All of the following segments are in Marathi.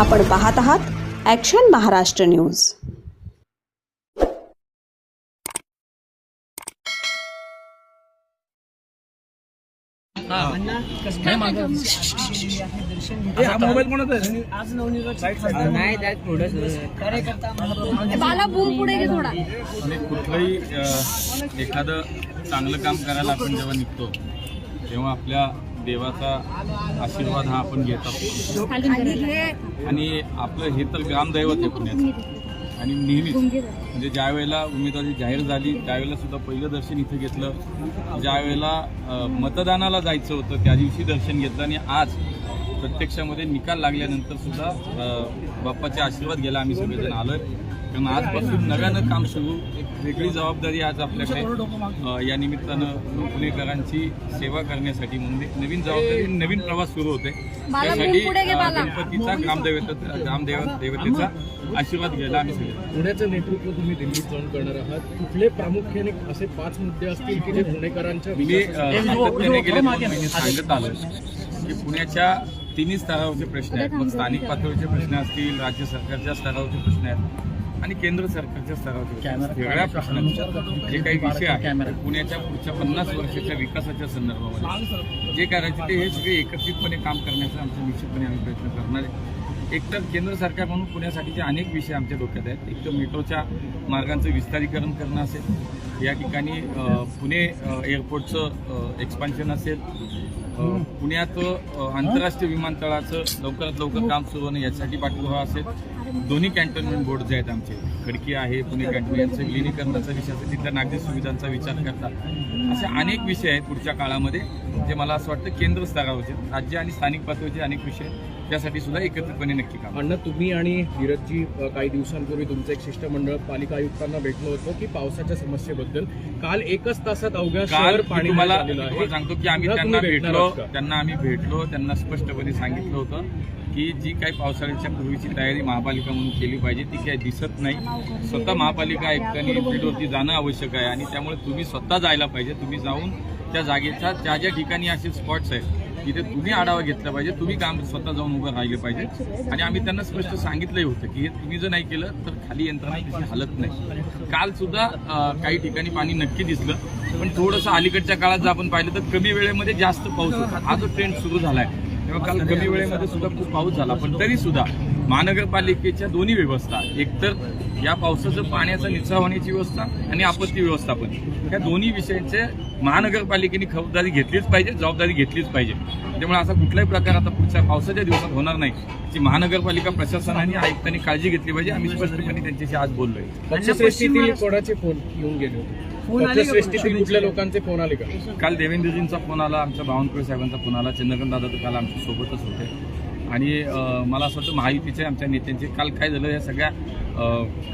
आपण पाहत आहात ॲक्शन महाराष्ट्र न्यूज आणि कुठलंही अ, एखादं चांगलं काम करायला आपण जेव्हा निघतो तेव्हा आपल्या देवाचा आशीर्वाद हा आपण घेत असतो आणि हे आणि आपलं हे तर ग्रामदैवत आहे पुण्याचं. आणि नेहमीच. म्हणजे ज्या वेळेला उमेदवारी जाहीर झाली त्यावेळेला सुद्धा पहिलं दर्शन इथं घेतलं. ज्या वेळेला मतदानाला जायचं होतं त्या दिवशी दर्शन घेतलं. आणि आज प्रत्यक्षामध्ये निकाल लागल्यानंतर सुद्धा बाप्पाचे आशीर्वाद घ्यायला आम्ही सगळेजण आलोय. कारण आजपासून नव्यानं काम सुरू एक वेगळी जबाबदारी आज आपल्याकडे. या निमित्तानं पुणेकरांची सेवा करण्यासाठी म्हणून एक नवीन जबाबदारी नवीन प्रवास सुरू होते त्यासाठी. गणपतीचा ग्रामदैवत ग्रामदेव देवतेचा आशीर्वाद घ्यायला आम्ही सगळे. पुण्याचं नेतृत्व तुम्ही दिल्लीत जाऊन करणार आहात. कुठले प्रामुख्याने असे पाच मुद्दे असतील की जे पुणेकरांच्या मी सातत्याने गेले सांगत आलो की पुण्याच्या तिन्ही स्तरावरचे प्रश्न आहेत. मग स्थानिक पातळीचे प्रश्न असतील राज्य सरकारच्या स्तरावरचे प्रश्न आहेत आणि केंद्र सरकारच्या स्तरावरचे. वेगळ्या प्रश्नांचे. जे काही विषय आहेत पुण्याच्या पुढच्या पन्नास वर्षाच्या विकासाच्या संदर्भामध्ये. जे करायचे ते हे सगळे एकत्रितपणे काम करण्याचा आमचा निश्चितपणे आम्ही प्रयत्न करणार आहे. एकतर केंद्र सरकार म्हणून पुण्यासाठीचे अनेक विषय आमच्या डोक्यात आहेत. एक तर मेट्रोच्या मार्गांचं विस्तारीकरण करणं असेल. या ठिकाणी पुणे एअरपोर्टचं एक्सपान्शन असेल. पुण्यात आंतरराष्ट्रीय विमानतळाचं लवकरात लवकर काम सुरू होणं यासाठी पाठपुरावा असेल. दोन्ही कॅन्टोन्मेंट बोर्ड जे आहेत आमचे खडकी आहे पुणे कॅन्टोन्मेंट यांचं विलिनीकरणाचा विषय असेल तिथल्या नागरिक सुविधांचा विचार करता असे अनेक विषय आहेत पुढच्या काळामध्ये जे मला असं वाटतं केंद्र स्तरावरचे राज्य आणि स्थानिक पातळीचे अनेक विषय त्यासाठी सुद्धा एकत्रितपणे नक्की काम. अण्णा तुम्ही आणि धीरजजी काही दिवसांपूर्वी तुमचं एक शिष्टमंडळ पालिका आयुक्तांना भेटलो होतो की पावसाच्या समस्येबद्दल. काल एकच तासात अवघ्या शहर पाणी तुम्हाला सांगतो की आम्ही त्यांना भेटलो? त्यांना आम्ही भेटलो त्यांना स्पष्टपणे सांगितलं होतं की जी काही पावसाळ्याच्या पूर्वीची तयारी महापालिका म्हणून केली पाहिजे ती काही दिसत नाही. स्वतः महापालिका आयुक्तांनी फील्डवरती जाणं आवश्यक आहे आणि त्यामुळे तुम्ही स्वतः जायला पाहिजे. तुम्ही जाऊन त्या जागेच्या ज्या ज्या ठिकाणी असे स्पॉट्स आहेत तिथे तुम्ही आढावा घेतला पाहिजे. तुम्ही काम स्वतः जाऊन उभं राहिले पाहिजे. आणि आम्ही त्यांना स्पष्ट सांगितलंही होतं की हे तुम्ही जर नाही केलं तर खाली यंत्रणा तिथे हलत नाही. काल सुद्धा काही ठिकाणी पाणी नक्की दिसलं पण थोडंसं अलीकडच्या काळात जर आपण पाहिलं तर कमी वेळेमध्ये जास्त पाऊस होता. हा जो ट्रेंड सुरू झालाय. तेव्हा काल कमी वेळेमध्ये सुद्धा खूप पाऊस झाला पण तरी सुद्धा महानगरपालिकेच्या दोन्ही व्यवस्था एकतर या पावसाचं पाण्याचा निचरा होण्याची व्यवस्था आणि आपत्ती व्यवस्थापन या दोन्ही विषयांचे महानगरपालिकेने खबरदारी घेतलीच पाहिजे जबाबदारी घेतलीच पाहिजे. त्यामुळे असा कुठलाही प्रकार आता पुढच्या पावसाच्या दिवसात होणार नाही. याची महानगरपालिका प्रशासनाने आयुक्तांनी काळजी घेतली पाहिजे. आम्ही स्पष्टपणे त्यांच्याशी आज बोललोय. कोणाचे फोन येऊन गेले होते? कुठल्या लोकांचे फोन आले का? काल देवेंद्रजींचा फोन आला आमच्या बावनकुळे साहेबांचा फोन आला चंद्रकांत दादा तर काल आमच्या सोबतच होते. आणि मला असं वाटतं महायुतीचे आमच्या नेत्यांचे काल काय झालं या सगळ्या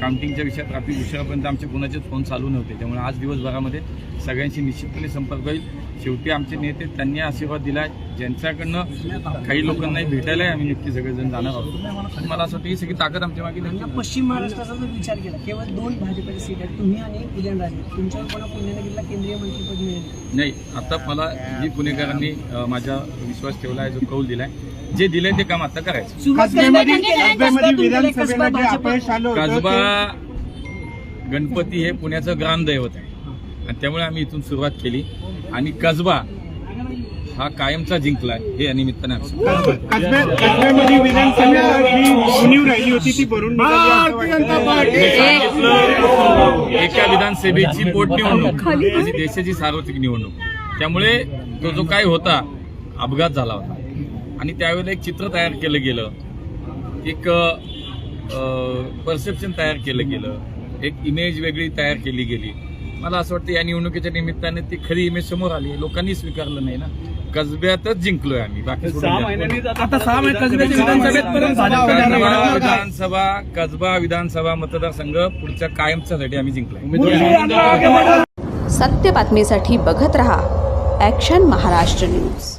काउंटिंगच्या विषयात रात्री उशिरापर्यंत आमचे कोणाचेच फोन चालू नव्हते. त्यामुळे आज दिवसभरामध्ये सगळ्यांशी निश्चितपणे संपर्क होईल. शेवटी आमचे नेते त्यांनी आशीर्वाद दिलाय. ज्यांच्याकडनं काही लोकांनाही भेटायलाही आम्ही नक्की सगळेजण जाणार आहोत. मला असं वाटतं ही सगळी ताकद आमच्या मागे. पश्चिम महाराष्ट्राचा जर विचार केला केवळ दोन भाजपचे सीट आहेत तुम्ही आणि उदयनराजे तुमच्यावर कोणा पुण्यनगरीला केंद्रीय मंत्रीपद मिळेल. नाही आता मला जी पुणेकरांनी माझा विश्वास ठेवला आहे जो कौल दिलाय जे दिलंय ते काम आता करायचं. कसबा गणपती हे पुण्याचं ग्रामदैवत आहे. आणि त्यामुळे आम्ही इथून सुरुवात केली. आणि कसबा हा कायमचा जिंकला हे या निमित्ताने विधानसभा उणीव राहिली होती ती भरून एका विधानसभेची पोटनिवडणूक आणि देशाची सार्वत्रिक निवडणूक. त्यामुळे तो जो काय होता अपघात झाला होता. आणि त्यावेळेला एक चित्र तयार केलं गेलं. एक परसेप्शन तयार केलं गेलं. एक इमेज वेगळी तयार केली गेली. मला असं वाटतं या निवडणुकीच्या निमित्ताने ती खरी इमेज समोर आली. लोकांनी स्वीकारलं नाही ना. कसब्यातच जिंकलोय आम्ही. बाकी विधानसभा कसबा विधानसभा मतदारसंघ पुढच्या कायमच्यासाठी आम्ही जिंकलोय. सत्य बातमीसाठी बघत रहा ॲक्शन महाराष्ट्र न्यूज